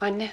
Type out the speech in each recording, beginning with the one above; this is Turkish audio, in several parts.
Anne.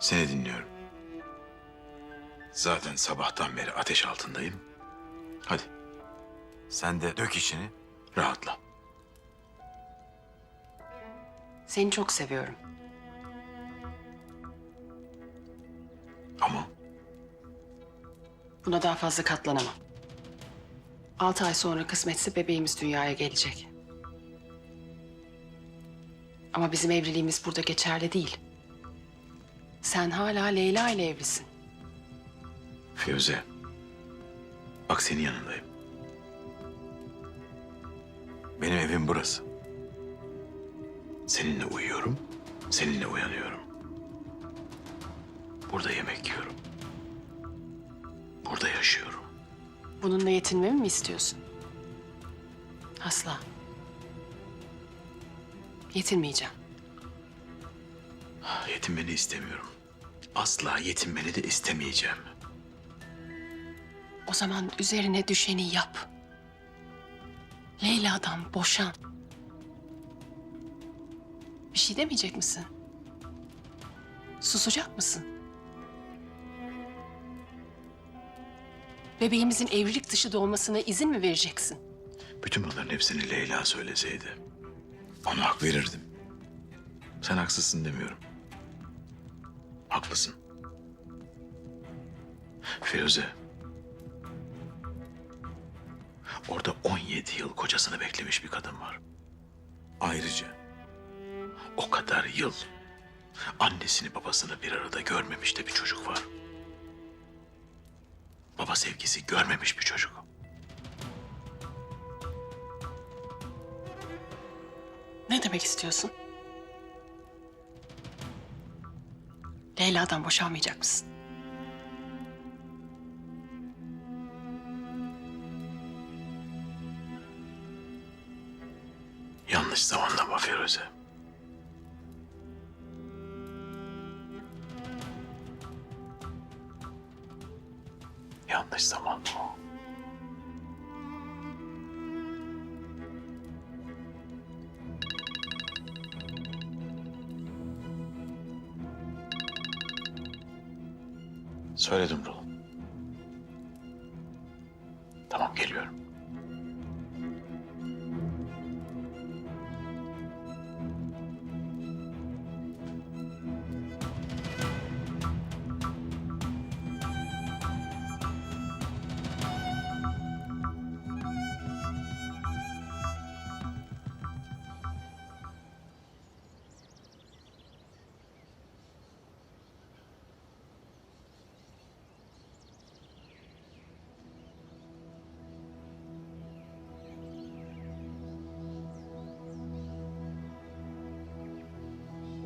Seni dinliyorum. Zaten sabahtan beri ateş altındayım. Hadi sen de dök içini, rahatla. Seni çok seviyorum. Ama Buna daha fazla katlanamam. Altı ay sonra kısmetse bebeğimiz dünyaya gelecek. Ama bizim evliliğimiz burada geçerli değil. Sen hala Leyla ile evlisin. Firuze, bak senin yanındayım. Benim evim burası. Seninle uyuyorum, seninle uyanıyorum. Burada yemek yiyorum. Burada yaşıyorum. Bununla yetinmemi mi istiyorsun? Asla. Yetinmeyeceğim. Yetinmeni istemiyorum. Asla yetinmeni de istemeyeceğim. O zaman üzerine düşeni yap. Leyla'dan boşan. Bir şey demeyecek misin? Susacak mısın? Bebeğimizin evlilik dışı doğmasına izin mi vereceksin? Bütün bunların hepsini Leyla söyleseydi. Ona hak verirdim. Sen haksızsın demiyorum. Haklısın. Firuze. Orada 17 yıl kocasını beklemiş bir kadın var. Ayrıca o kadar yıl annesini babasını bir arada görmemiş de bir çocuk var. Baba sevgisi görmemiş bir çocuk. Ne demek istiyorsun? Leyla'dan boşanmayacak mısın? Yanlış zamanlama Firuze. Yanlış zamanlama. Söyledim Rulo. Tamam geliyorum.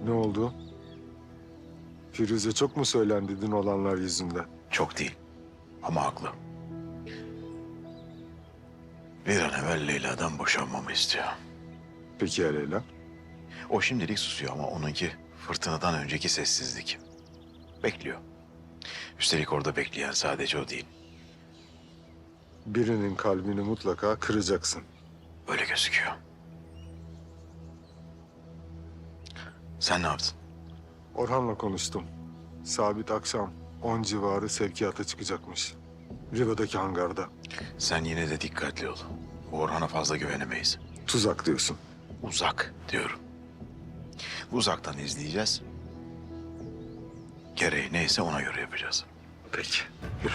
Ne oldu? Firuze çok mu söylendi dün olanlar yüzünden? Çok değil. Ama haklı. Bir an evvel Leyla'dan boşanmamı istiyor. Peki ya Leyla? O şimdilik susuyor ama onunki fırtınadan önceki sessizlik. Bekliyor. Üstelik orada bekleyen sadece o değil. Birinin kalbini mutlaka kıracaksın. Öyle gözüküyor. Sen ne yaptın? Orhan'la konuştum. Sabit akşam 10 civarı sevkiyata çıkacakmış. Riva'daki hangarda. Sen yine de dikkatli ol. Bu Orhan'a fazla güvenemeyiz. Tuzak diyorsun. Uzak diyorum. Uzaktan izleyeceğiz. Gereği neyse ona göre yapacağız. Peki. Yürü.